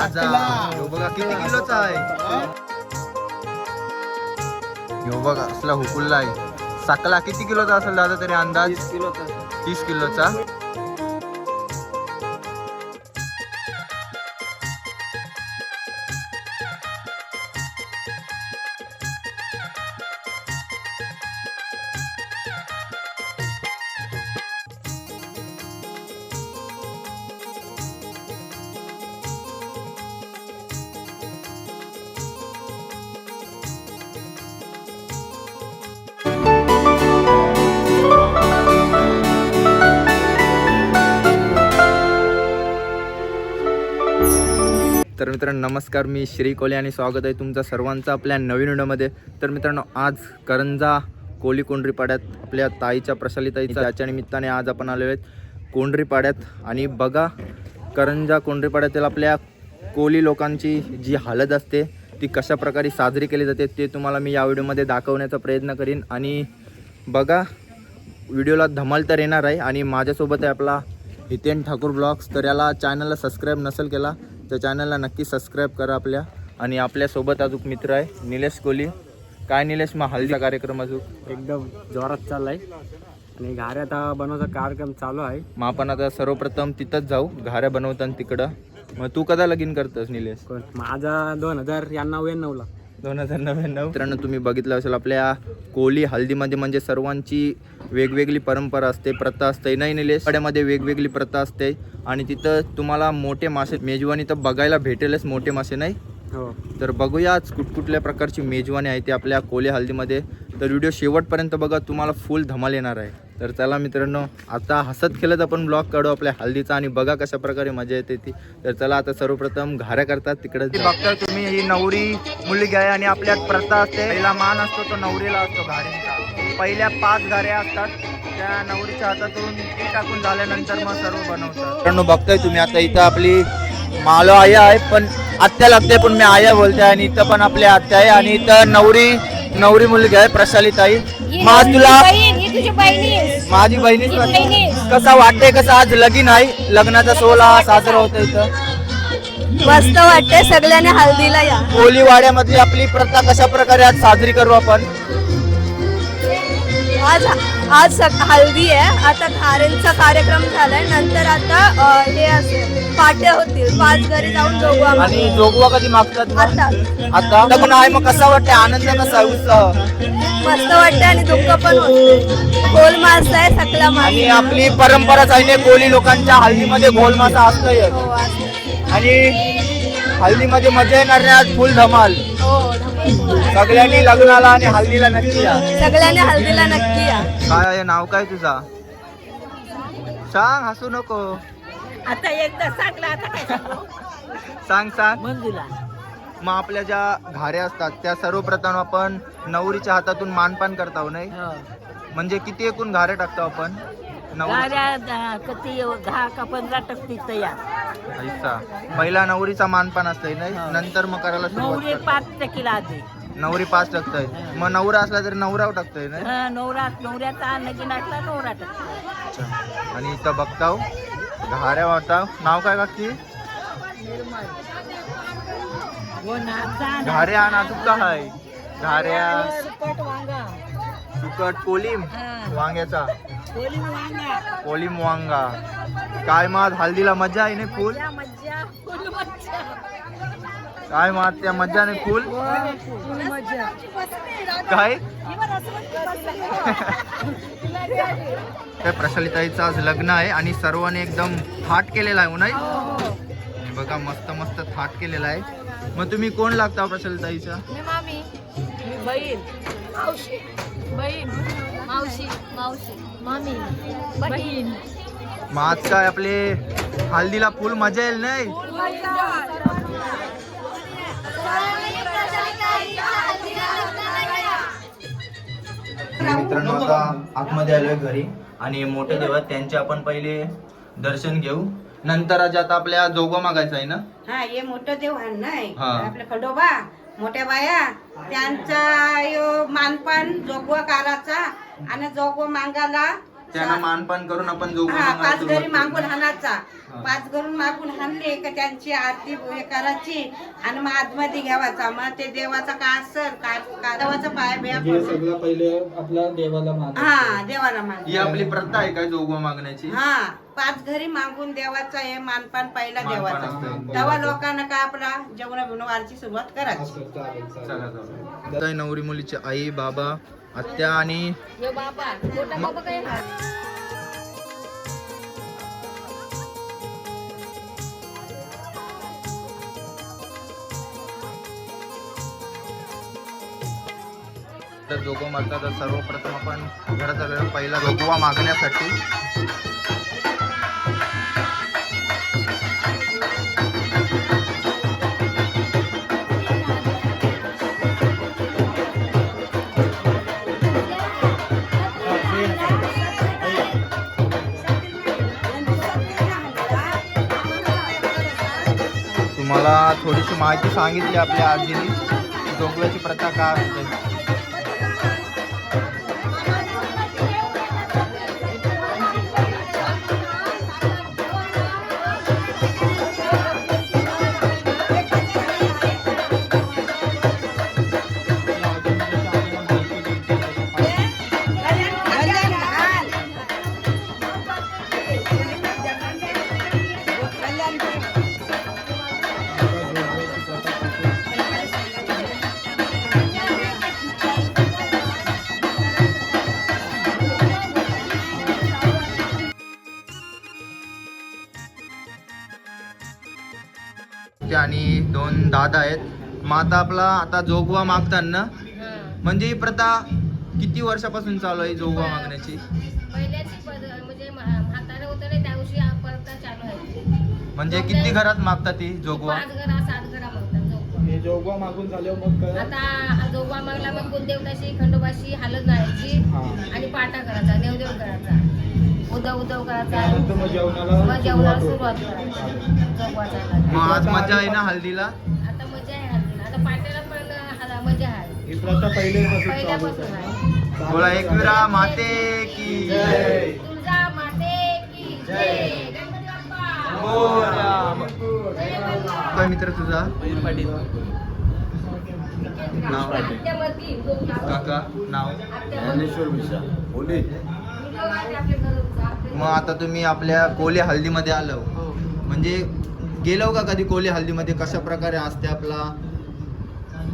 ह्यो बघा किती किलोचा आहे? ह्यो बघा असला हुकुल्ला आहे. साकला किती किलोचा असेल दादा तरी अंदाज? तीस किलोचा? तर मित्रांनो नमस्कार मी श्री कोले आणि स्वागत आहे तुमचा सर्वांचा आपल्या नवीन व्हिडिओमध्ये. तर मित्रांनो आज करंजा कोली कोंडरीपाड्यात आपल्या ताईच्या प्रशाली ताईच्या याच्या निमित्ताने आज आपण आलेलो आहेत कोंडरीपाड्यात. आणि बघा करंजा कोंडरीपाड्यातील आपल्या कोली लोकांची जी हालत असते ती कशा प्रकारे साजरी केली जाते ते तुम्हाला मी या व्हिडिओमध्ये दाखवण्याचा प्रयत्न करीन. आणि बघा व्हिडिओला धमाल तर येणार आहे. आणि माझ्यासोबत आहे आपला हितेन ठाकूर ब्लॉग्स. तर याला चॅनलला सबस्क्राईब नसेल केला तर चॅनलला नक्की सबस्क्राईब करा आपल्या. आणि आपल्यासोबत अजून मित्र आहे निलेश कोहली काय निलेश मग हल्दीचा कार्यक्रम अजून? एकदम जोरात चाललाय. आणि घाऱ्या आता बनवायचा कार्यक्रम चालू आहे. मग आपण आता सर्वप्रथम तिथंच जाऊ घाऱ्या बनवताना तिकडं. मग तू कदा लगीन करतस निलेश? माझा दोन हजार याण्णव नऊला दोन हजार नव्याण्णव. मित्रांनो तुम्ही बघितलं असेल आपल्या कोली हल्दीमध्ये म्हणजे सर्वांची वेगवेगळी परंपरा असते. प्रथा असते. नाही निलेश? पाड्यामध्ये वेगवेगळी प्रथा असते. आणि तिथं तुम्हाला मोठे मासे मेजवानी तर बघायला भेटेलच मोठे मासे नाही? हो. तर बघूया आज कुठकुठल्या प्रकारची मेजवानी आहे ते आपल्या कोले हल्दीमध्ये. तर व्हिडिओ शेवटपर्यंत बघा तुम्हाला फुल धमाल येणार आहे. तर चला मित्रांनो आता हसत खेळत आपण ब्लॉग काढू आपल्या हल्दीचा आणि बघा कशा प्रकारे मजा येते ती. तर चला आता सर्वप्रथम घाऱ्या करतात तिकडे बघता तुम्ही ही नवरी मुलगी आहे आणि आपल्यात प्रथा असते. पहिला मान असतो तो नवरीला असतो घारीचा पहिल्या पाच घाऱ्या असतात त्या नवरीच्या हातातून ती टाकून झाल्यानंतर मग सर्व बनवतात. मित्रांनो बघताय तुम्ही आता इथं आपली मालो आया आहे पण आत्या लागते पण मी आया बोलते आणि इथं पण आपल्या आत्या आहे. आणि इथं नवरी नवरी मुलगी आहे प्रशाली ताई. ही मग तुला तुझी बहिणी. माझी बहिणी बहिणी. कसा वाटतंय कसं आज लगीन आहे लग्नाचा सोहळा साजरा होतो इथं. मस्त वाटते सगळ्यांनी हल्दीला या. कोलीवाड्यामधली आपली प्रथा कशा प्रकारे आज साजरी करू आपण? आज आज सक- हल्दी आहे. आता धारेंचा कार्यक्रम झालाय. नंतर आता अ, हे असेल पाट्या होतील. पाच घरी जाऊन आम्ही. आणि जोगवा कधी मागतात मग? आता. आता? लग्न आहे मग कसा वाटतंय? आनंद कसा आहे उत्साह? मस्त वाटते आणि दुःख पण होते. गोल मास आहे सकला मास. आणि आपली परंपराच आहे ना कोली लोकांच्या हल्दीमध्ये गोल मासा असतोय. हो असं. आणि हल्दीमध्ये मजा येणार नाही आज फुल धमाल. हो धमाल. सगळ्यांनी लग्नाला आणि हल्दीला नक्की या. सगळ्यांनी हल्दीला नक्की या. काय आहे? नाव काय तुझा? सांग हसू नको. आता एकदा सांगला आता काय सांग? सांग मंजुला. मग आपल्या ज्या घाऱ्या असतात त्या सर्वप्रथम आपण नवरीच्या हातातून मानपान करतो नाही? म्हणजे किती एकूण घाऱ्या टाकतो आपण? नवरी गाड्या किती दहा का पंधरा टक्के तयार. ऐसा पहिला नवरीचा मानपान असतंय नाही? नंतर मग करायला नवरे सुरुवात पाच टक्केला आधी. नवरी पाच टाकतोय मग नवरा असला तरी नवराव टाकतोय नाही? हं, नवरा नवऱ्याचा नवरा टक्के अच्छा. आणि इथं बघताव. घाऱ्या वाटाव नाव काय ना घाऱ्या आणि अजून काय आहे घाऱ्या सुकट कोलिम वांग्याचा. कोली वांगा. कोलिम वांगा. काय मात हल्दीला मजा आहे नाही फुल? काय मात त्या मजा नाही फुल? मज्जा काय? काय प्रशालिताईचं आज लग्न आहे आणि सर्वांनी एकदम थाट केलेला आहे हो नाही आणि बघा मस्त मस्त थाट केलेला आहे. मग तुम्ही कोण लागता प्रशालिताईचा? मी मामी. मी बहीण. मावशी. बहीण. मावशी. मावशी. मामी. बहीण. मग आज काय आपले हल्दीला फुल मजा येईल नाही? मित्रांनो आता आतमध्ये आलोय घरी आणि मोठे देव त्यांचे आपण पहिले दर्शन घेऊ. नंतर आज आता आपल्या जोगवा मागायचं आहे ना? हा हे मोठं देव नाही हा. आपलं खडोबा मोठ्या बाया त्यांचा यो मानपान जोगवा काराचा आणि जोगवा मांगाला त्यांना मानपान करून आपण हा पाच घरी मागून हाणाचा. पाच घरून मागून हाणले का त्यांची आरती हे करायची आणि मग आतमध्ये घ्यावाचा. मग ते देवाचा काय काय देवाचा पाय बिया हे पडून सगळं पहिले आपल्या देवाला मान हा देवाला मान ही आपली प्रथा आहे काय जोगवा मागण्याची? हा. पाच घरी मागून देवाचा हे मानपान पहिला देवाचा. असतं. तेव्हा लोकांना काय आपला जेवण बिवणवारची सुरुवात करायची. नवरी मुलीची आई बाबा आत्या आणि यो बाबा मोठा बाबा काय तर जोगवा मागतात तर सर्वप्रथम आपण घरात आलेलो पहिला जोगवा मागण्यासाठी. तुम्हाला थोडीशी माहिती सांगितली आपल्या आजीने. जोगव्याची प्रथा काय असते दोन दादा आहेत. मग आता आपला आता जोगवा मागताना. म्हणजे ही प्रथा किती वर्षापासून चालू आहे जोगवा मागण्याची? म्हणजे म्हणजे किती घरात मागतात ती जोगवा? पाच घरा सात घरा म्हणतात जोगवा. हे जोगवा मागून झाल्यावर मग आता जोगवा मागला मग कुलदेवताशी खंडोबाशी हालत जायची आणि पाटा करायचा नेवदेव करायचा उदव उदव करायचा मग जेवणाला सुरुवात. करायची मग आज मजा आहे ना हल्दीला? आता मजा आहे. आता पाट्याला पण मजा आहे. ही प्रथा पहिल्यापासून चालू पहिल्यापासून आहे. आहे बोला एकविरा माते की जय. तुळजा माते की जय. गणपती बाप्पा. जय बाप्पा. काय मित्र तुझा? नाव आत्यावरती. काका नाव? आत्यावरती. मग आता तुम्ही आपल्या कोली हल्दीमध्ये आलो. म्हणजे गेलो का कधी कोली हल्दीमध्ये? कशा प्रकारे असते आपला?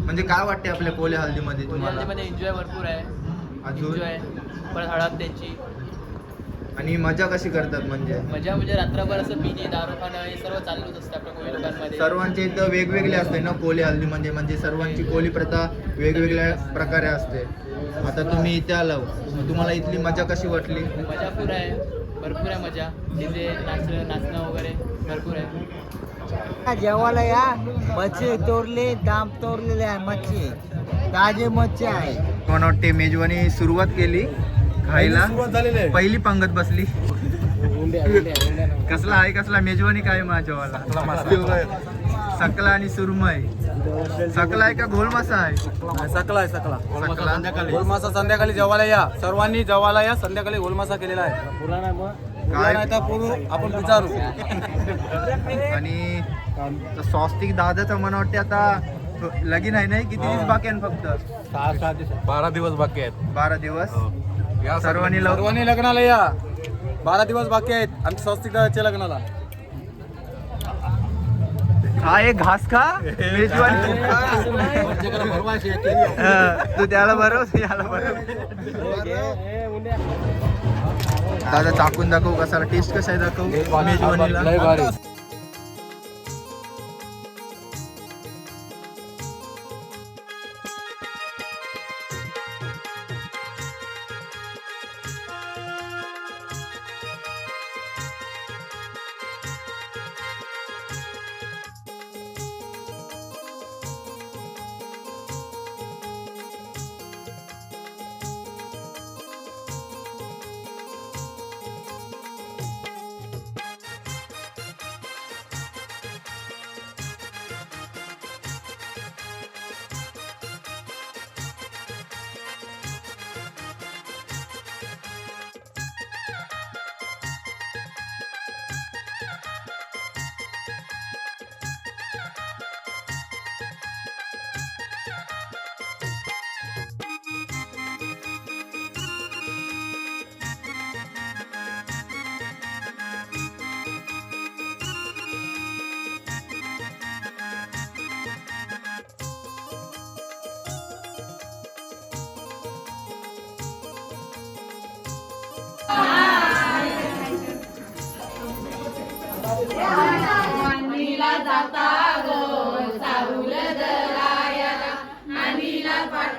म्हणजे काय वाटते आपल्या कोली हल्दीमध्ये तुम्हाला? मध्ये एन्जॉय भरपूर आहे. अजून? एन्जॉय परत हळद त्यांची आणि मजा कशी करतात म्हणजे? मजा म्हणजे रात्रभर असं पिणे दारू खाणं हे सर्व चालूच असतं आपल्या कोळी लोकांमध्ये. सर्वांचे इथं वेगवेगळे असते ना कोली हल्दीमध्ये? म्हणजे सर्वांची कोली प्रथा वेगवेगळ्या प्रकारे असते. आता तुम्ही इथे आलो मग तुम्हाला इथली मजा कशी वाटली? मजा पूर आहे. भरपूर आहे मजा. तिथे नाच नाचणं वगैरे भरपूर आहे. जेवायला या. मच्छी तोरले दाम तोरलेले आहे मच्छी. ताजे मच्छी आहे. मला वाटते मेजवानी सुरुवात केली खायला. पहिली पंगत बसली. कसला आहे कसला? मेजवानी काय माझ्यावाला? सकला आणि सुरमय सकला आहे का घोल मासा आहे सकला आहे सकला. सकला. गोलमासा संध्याकाळी जेवायला या. सर्वांनी जेवायला या. संध्याकाळी गोलमासा केलेला आहे. काय? नाही तर पुरू आपण विचारू. आणि स्वस्तिक दादाचं मला वाटते आता लगीन आहे नाही? किती दिवस बाकी आहे फक्त? बारा दिवस बाकी आहेत. बारा दिवस? या सर्वांनी सर्वांनी लग्नाला या. बारा दिवस बाकी आहेत. आमच्या स्वस्तिकाच्या लग्नाला. हा एक घास खा. हा, तू त्याला बरोबर याला बरोबर दादा चाकून दाखव कसा टेस्ट कसा आहे दाखव? Bye-bye.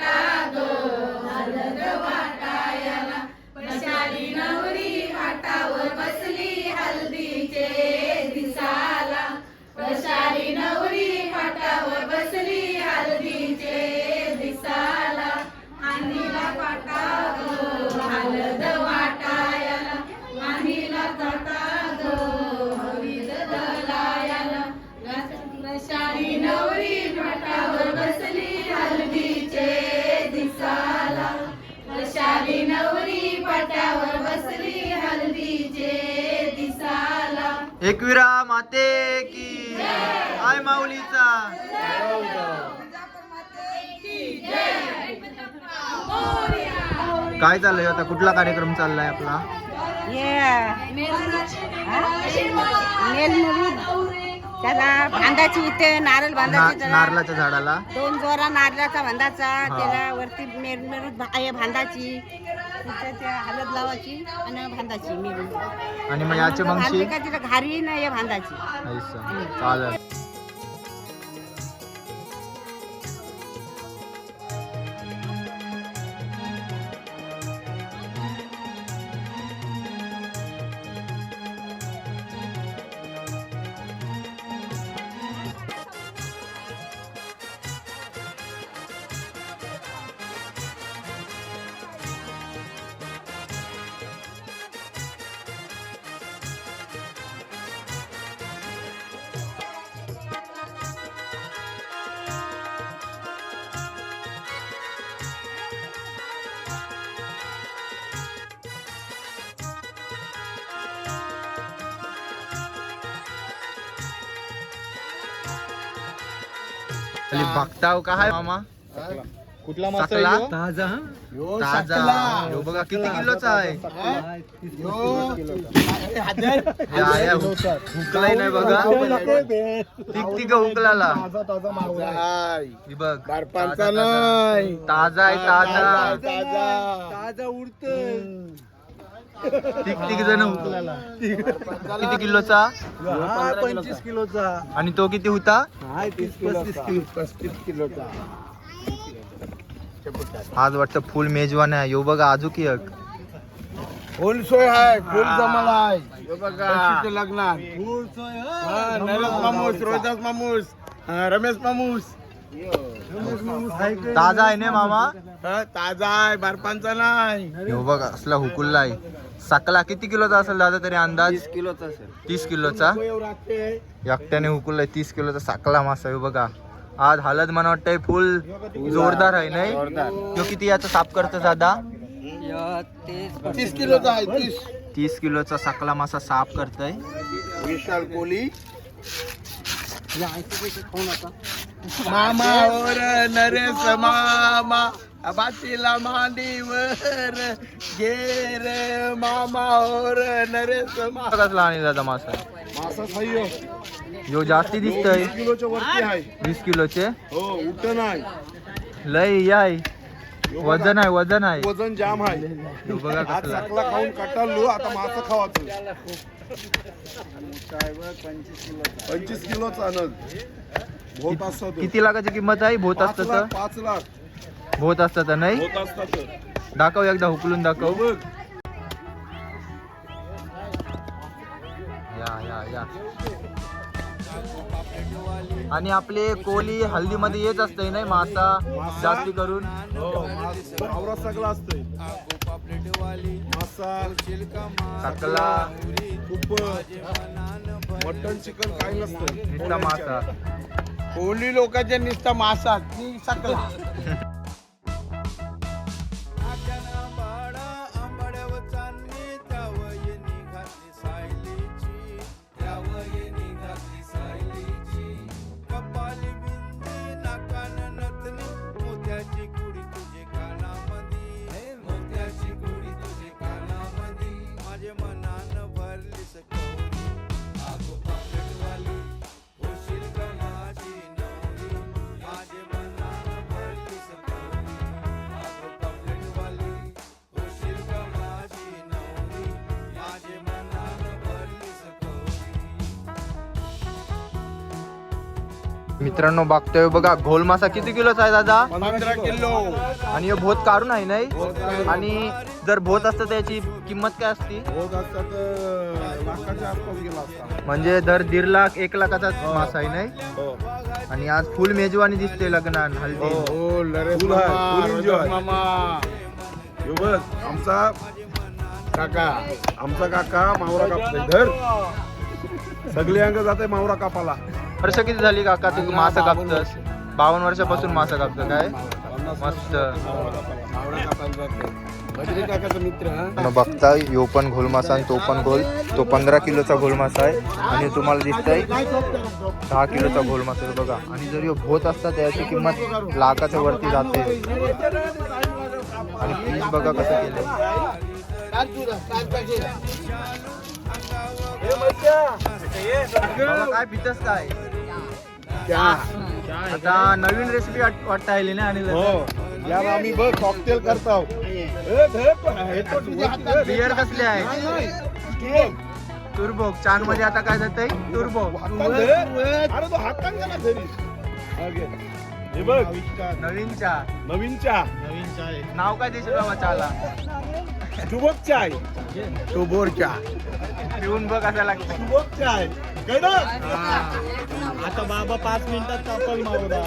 एकविरा माते की आय माऊलीचा. काय चाललंय आता? कुठला कार्यक्रम चाललाय आपला? त्याला बांधाची इथे नारळ नारळाच्या झाडाला. दोन जोरा नारळाचा बांधाचा. त्याला वरती मेरमेरूत आहे बांधाची तिथं ते हळद लावायची आणि बांधाची मेरून. आणि मग याचे तिला घारी ना हे बांधाची ऐसा. चालेल. अली बघताव का हाय मामा? कुठला सकला? ताजा. ताजा. ह्यो बघा किती किलोचा आहे? हे? आहे, हुक- हुकलाय नाही बघा. हुकलाला? ही बघ. ताजा नाही. ताजा आहे ताजा. ताजा उडत तिक तिक जण किती किलोचा? पंचवीस किलोचा. आणि तो किती होता? किलोचा. आज वाटतं फुल मेजवान आहे. यो बघा आजू की एक. फुल सोय आहे फुल जमाला आहे. बघा. लग्नात. हा, नरेश मामूस रोहिदास मामूस रमेश मामूस. ताजा आहे ना मामा? हा, ताजा आहे बारपांचा नाही. बघा असला हुकुलला आहे. सकला किती किलोचा असेल दादा तरी अंदाज? किलोचा असेल. तीस किलोचा? एकट्याने हुकुललाय तीस किलोचा साकला मासा आहे बघा. आज हालत मला वाटतंय फुल जोरदार आहे नाही? ह्यो किती याचा साफ करतो दादा? तीस किलोचा आहे तीस. तीस किलोचा साकला मासा साफ करतय. विशाल कोहली. मामा और नरेश मामा. बातीला मांडीवर घेर मामा और नरेश मामा कसला आणि दादा मासा. मासा सह्य ह्यो जास्ती दिसतय. किलोच्या वरती आहे. वीस किलोचे? हो उठ नाही लय याय. वजन आहे वजन आहे. वजन जाम आहे. बघा आज कसला खाऊन कटाळलो आता मासा खावाचं पंचवीस किलोचा अनग भोत असतात किती लाखाची किंमत आहे? भोत असतं पाच लाख. भोत असतं तर नाही? असतात दाखव एकदा हुकलून दाखव. बघ. या या या. आणि आपले कोली हल्दीमध्ये येत असते नाही मासा जास्ती करून? आवरा सगळा असतोय. मासा सकला. खूप मटन चिकन काही नसतं नुसता मासा. कोहली लोकांच्या नुसता मासा सकला. मित्रांनो बघतोय बघा घोल मासा किती किलोचा आहे दादा? पंधरा किलो. आणि हे भोत काढून आहे नाही? आणि जर भोत असतं त्याची किंमत काय असती? म्हणजे दर दीड लाख एक लाखाचा मासा आहे नाही? हो. आणि आज फुल मेजवानी दिसते लग्नात हल्दी. हो आमचा काका आमचा काका मावरा कापतोय. धर. सगळे अंग जाते मावरा कापाला. वर्ष किती झाली काका? तू मासा कापतस. बावन्न वर्षापासून मासा कापतो काय? मस्त. हा? बघता यो पण घोल मासा आणि तो पण घोल. तो पंधरा किलोचा घोल मासा आहे. आणि तुम्हाला दिसतंय दहा किलोचा घोल मासा आहे बघा. आणि जर यो भोत असता त्याची किंमत लाखाच्या वरती जाते. आणि पीस बघा कसं केलं काय पितस काय. आता नवीन रेसिपी वाटता आली ना आणि हो. यार आम्ही बघ कॉकटेल करतो हे. बियर कसले आहे? तू तुरबोक. चानमध्ये आता काय हातात धर. अरे तो घरी. हा, घे. हे बघ. नवीन चहा. नवीन चहा. नाव काय देशील बाबा चहाला? शुभक चाय टोबोर चहा पिऊन बघ असा लागतं शुभक चाय कडक आता बाबा पाच मिनिटात कापल मावरा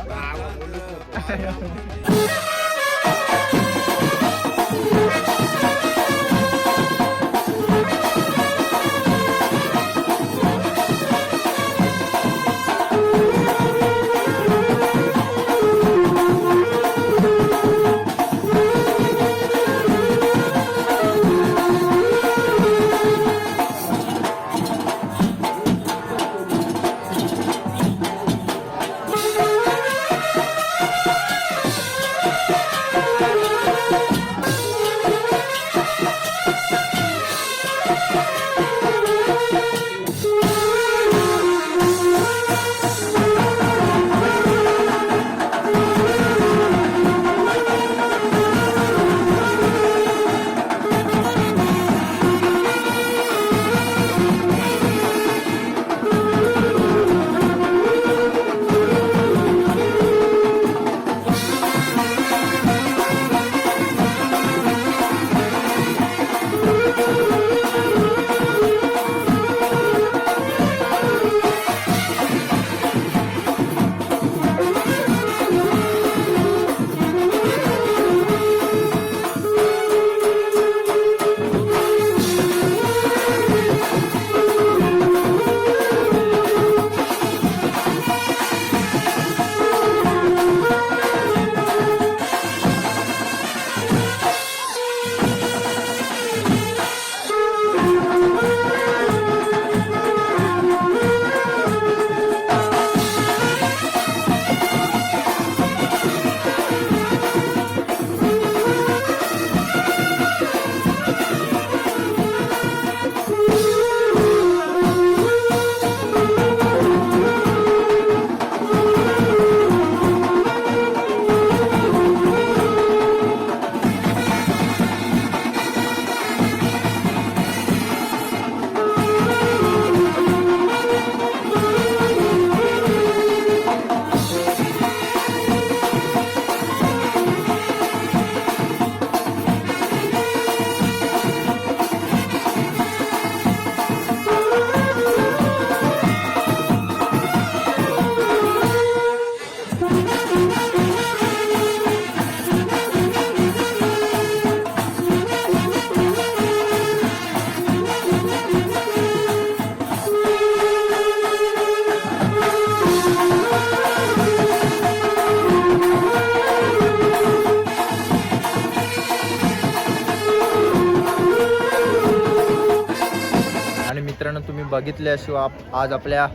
बघितल्याशिवाय आप- आज आपल्या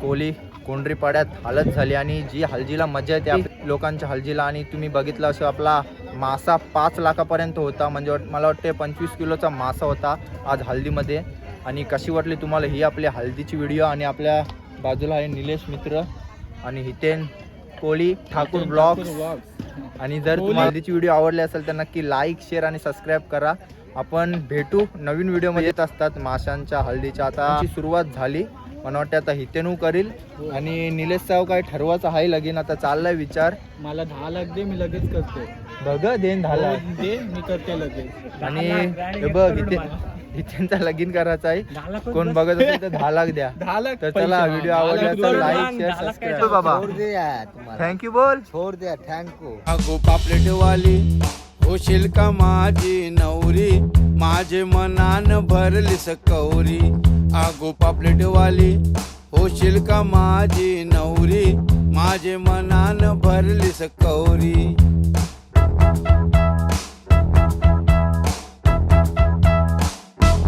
कोली कोंडरी पाड्यात हालत झाली आणि जी हलजीला मजा येते आप- लोकांच्या हलजीला आणि तुम्ही बघितलं असं आपला मासा पाच लाखापर्यंत होता. म्हणजे मला वाटते पंचवीस किलोचा मासा होता आज हल्दीमध्ये. आणि कशी वाटली तुम्हाला ही आपली हल्दीची व्हिडिओ आणि आपल्या बाजूला आहे निलेश मित्र आणि हितेन कोळी ठाकूर ब्लॉग्स. आणि जर तुम्हाला हल्दीची व्हिडिओ आवडली असेल तर नक्की लाईक शेअर आणि सबस्क्राईब करा. आपण भेटू नवीन व्हिडिओमध्ये येत असतात माशांच्या हल्दीच्या. आता सुरुवात झाली. मला वाटतं आता हितेनू करील. आणि निलेश साव काय ठरवायचं आहे? लगीन आता चाललाय विचार. मला दहा लाख दे मी लगेच करतो. बघ देन झाला दे मी करते लगेच. आणि हे बघ इथे इथेंचा लगीन करायचा आहे. कोण बघत असेल तर दहा लाख द्या. दहा लाख तर चला व्हिडिओ आवडला तर लाईक शेअर सबस्क्राईब बाबा छोड़ दिया तुम्हाला थँक्यू बोल. छोड़ दिया थँक्यू आगो पापलेटवाली होशील का माझी नवरी? माझे मनान भरलीस कौरी. आगो पापलेटवाली होशील का माझी नवरी? माझे मनान भरलीस कौरी.